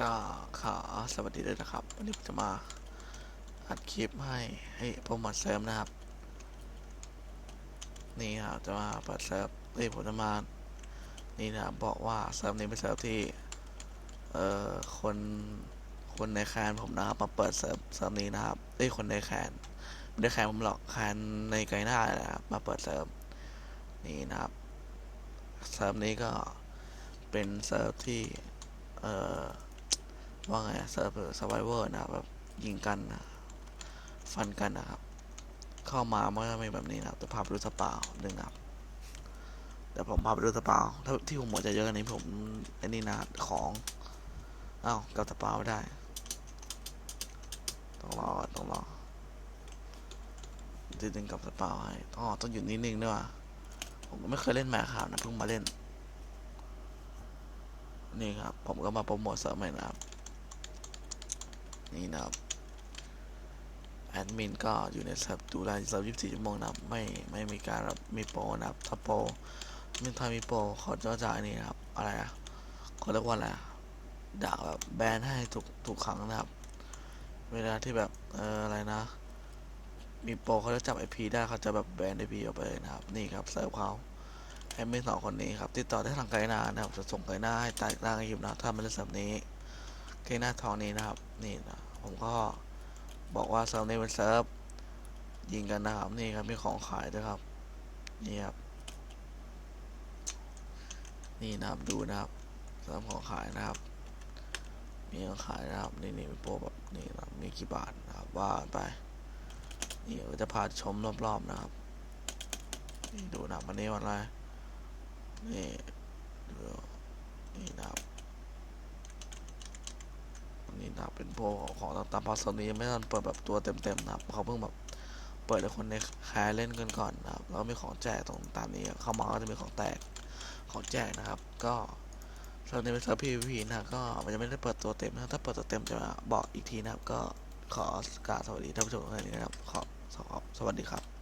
ก็ขอสวัสดีด้วยนะครับ วันนี้ผมจะมาอัดคลิปให้ให้โปรโมทเซิร์ฟนะครับ นี่ครับจะมาเปิดเซิร์ฟเอ้ยผมจะมา นี่นะครับบอกว่าเซิร์ฟนี้เป็นเซิร์ฟที่ เอ่อคนคนในแคนผมนะครับมาเปิดเซิร์ฟเซิร์ฟนี้นะครับเอ้คนในแคนไม่ได้แคนผมหรอกแคนในไกลหน้าแหละครับมาเปิดเซิร์ฟนี่นะครับเซิร์ฟนี้ก็เป็นเซิร์ฟที่ เอ่อ ว่าไงเซิร์ฟสไวเวอร์นะแบบยิงกันนะฟันกันนะครับ เข้ามาเมื่อไม่แบบนี้นะครับจะพาไปดูสปาหนึ่งครับเดี๋ยวผมพาไปดูสปาถ้าที่ผมหมดจะเยอะกว่านี้ผมไอ้นี่นะของอ้าวกับสปาไม่ได้ ต้องรอต้องรอจะดึงกับสปาให้ต้องต้องอยู่นิ่งๆด้วยวะผมก็ไม่เคยเล่นแมคครับนะเพิ่งมาเล่น นี่ครับ ผมก็มาโปรโมทเสริมใหม่นะครับ นี่นะครับ แอดมินก็อยู่ในเซิร์ฟดูแลเซิร์ฟ24ชั่วโมงนะครับ ไม่ไม่มีการรับมีโปรนะครับถ้าโปรไม่ถ้ามีโปรเขาจะจ่ายนี่นะครับ อะไรอะเขาเรียกว่าอะไรด่าแบบแบนให้ทุกทุกครั้งนะครับ เวลาที่แบบเอออะไรนะ มีโปรเขาจะจับไอพีได้เขาจะแบบแบนไอพีออกไปนะครับ นี่ครับเซิร์ฟเขาแอดมินสองคนนี้ครับติดต่อได้ทางไกด์นานะครับจะส่งไกด์หน้าให้ใต้ล่างคลิปนะถ้ามันเล่นเซิร์ฟนี้ไกด์หน้าทองนี้นะครับ นี่นะ ผมก็บอกว่าเซิร์ฟนี้เป็นเซิร์ฟยิงกันนะครับ นี่ครับมีของขายด้วยครับ นี่ครับ นี่นะครับดูนะครับเซิร์ฟของขายนะครับ มีของขายนะครับ นี่นี่มีโปรแบบนี่นะมีกี่บาทนะครับว่าไป นี่ก็จะพาชมรอบๆนะครับ นี่ดูนะครับวันนี้วันอะไรนี่ดูนี่นะครับอั นะครับเป็นโปรของต่างๆพอสนี้ยังไม่ทันเปิดแบบตัวเต็มๆนะครับเขาเพิ่งแบบเปิดให้คนในแคร์เล่นกันก่อนนะครับแล้วมีของแจกตรงตามนี้เข้ามาก็จะมีของแตกของแจกนะครับ ก็เซิร์ฟนี้เป็นเซิร์ฟพีพีนะก็มันจะไม่ได้เปิดตัวเต็มนะถ้าเปิดตัวเต็มจะบอกอีกทีนะครับ ก็ขอกราบสวัสดีท่านผู้ชมทุกท่านนะครับขอสวัสดีครับ